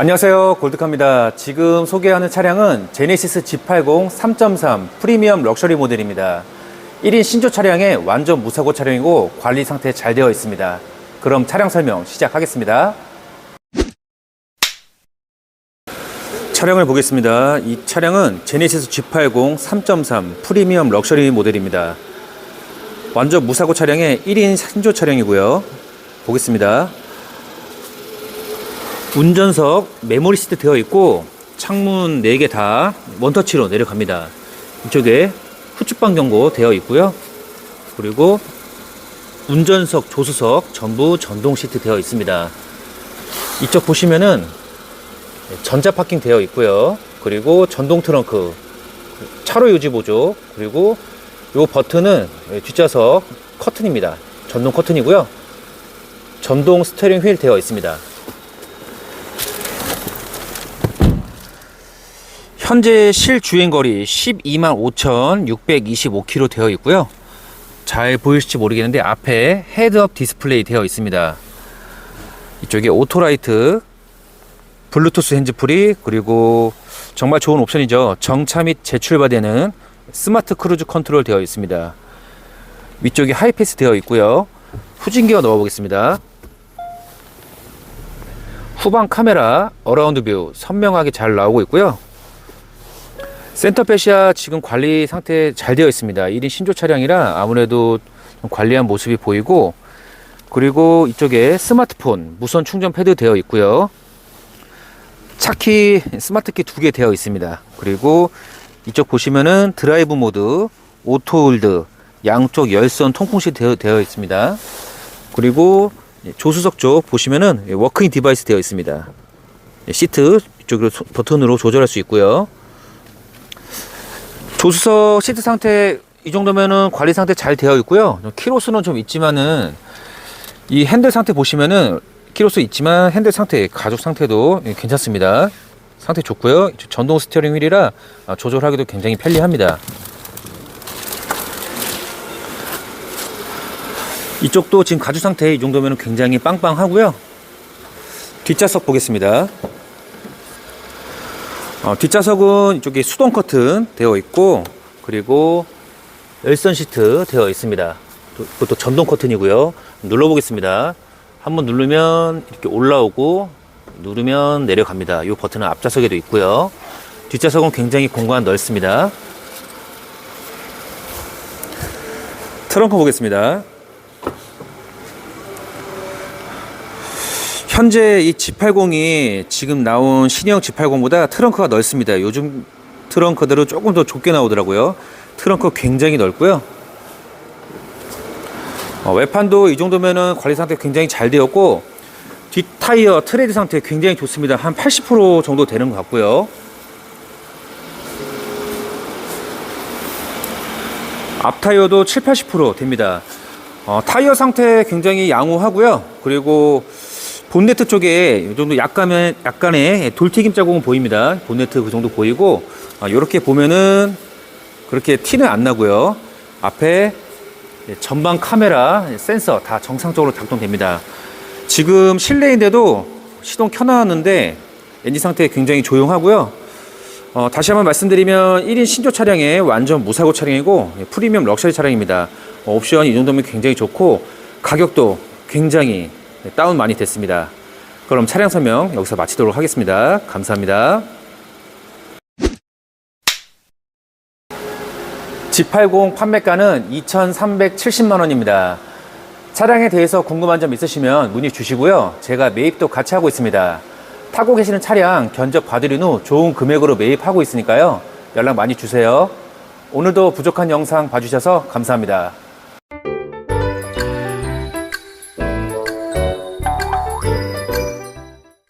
안녕하세요. 골드카입니다. 지금 소개하는 차량은 제네시스 G80 3.3 프리미엄 럭셔리 모델입니다. 1인 신조 차량의 완전 무사고 차량이고 관리 상태 잘 되어 있습니다. 그럼 차량 설명 시작하겠습니다. 차량을 보겠습니다. 이 차량은 제네시스 G80 3.3 프리미엄 럭셔리 모델입니다. 완전 무사고 차량의 1인 신조 차량이고요. 보겠습니다 운전석 메모리 시트 되어 있고 창문 4개 다 원터치로 내려갑니다. 이쪽에 후측방 경고 되어 있고요. 그리고 운전석, 조수석 전부 전동 시트 되어 있습니다. 이쪽 보시면은 전자 파킹 되어 있고요. 그리고 전동 트렁크, 차로 유지 보조, 그리고 요 버튼은 뒷좌석 커튼입니다. 전동 커튼이고요. 전동 스티어링 휠 되어 있습니다. 현재 실주행거리 12만 5,625km 되어 있고요. 잘 보이실지 모르겠는데 앞에 헤드업 디스플레이 되어 있습니다. 이쪽에 오토라이트, 블루투스 핸즈프리 그리고 정말 좋은 옵션이죠. 정차 및 재출발되는 스마트 크루즈 컨트롤 되어 있습니다. 위쪽에 하이패스 되어 있고요. 후진기어 넣어 보겠습니다. 후방 카메라 어라운드 뷰 선명하게 잘 나오고 있고요. 센터페시아 지금 관리 상태 잘 되어 있습니다. 1인 신조 차량이라 아무래도 좀 관리한 모습이 보이고 그리고 이쪽에 스마트폰 무선 충전 패드 되어 있고요. 차키 스마트키 두 개 되어 있습니다. 그리고 이쪽 보시면은 드라이브 모드, 오토 홀드, 양쪽 열선 통풍시 되어, 되어 있습니다. 그리고 조수석 쪽 보시면은 워크인 디바이스 되어 있습니다. 시트 이쪽으로 소- 버튼으로 조절할 수 있고요. 조수석 시트 상태 이 정도면은 관리 상태 잘 되어 있고요. 키로수는 좀 있지만은 이 핸들 상태 보시면은 키로수 있지만 핸들 상태, 가죽 상태도 괜찮습니다. 상태 좋고요. 전동 스티어링 휠이라 아, 조절하기도 굉장히 편리합니다. 이쪽도 지금 가죽 상태 이 정도면 굉장히 빵빵하고요. 뒷좌석 보겠습니다. 어, 뒷좌석은 이쪽에 수동 커튼 되어 있고 그리고 열선 시트 되어 있습니다. 또- 그것도 전동 커튼이고요. 눌러보겠습니다. 한번 누르면 이렇게 올라오고 누르면 내려갑니다. 이 버튼은 앞좌석에도 있고요. 뒷좌석은 굉장히 공간 넓습니다. 트렁크 보겠습니다. 현재 이 G80이 지금 나온 신형 G80보다 트렁크가 넓습니다. 요즘 트렁크들은 조금 더 좁게 나오더라고요. 트렁크 굉장히 넓고요. 어, 외판도 이 정도면은 관리 상태 굉장히 잘 되었고 뒷 타이어 트레드 상태 굉장히 좋습니다. 한 80% 정도 되는 것 같고요. 앞 타이어도 7, 80% 됩니다. 어, 타이어 상태 굉장히 양호하고요. 그리고 본네트 쪽에 이 정도 약간의 약간의 돌튀김 자국은 보입니다. 본네트 그 정도 보이고 이렇게 보면은 그렇게 티는 안 나고요. 앞에 전방 카메라 센서 다 정상적으로 작동됩니다. 지금 실내인데도 시동 켜놨는데 엔진 상태 굉장히 조용하고요. 어, 다시 한번 말씀드리면 1인 신조 차량의 완전 무사고 차량이고 예, 프리미엄 럭셔리 차량입니다. 어, 옵션 이 정도면 굉장히 좋고 가격도 굉장히 네, 다운 많이 됐습니다. 그럼 차량 설명 여기서 마치도록 하겠습니다. 감사합니다. G80 판매가는 2,370만 원입니다. 차량에 대해서 궁금한 점 있으시면 문의 주시고요. 제가 매입도 같이 하고 있습니다. 타고 계시는 차량 견적 봐드린 후 좋은 금액으로 매입하고 있으니까요. 연락 많이 주세요. 오늘도 부족한 영상 봐주셔서 감사합니다.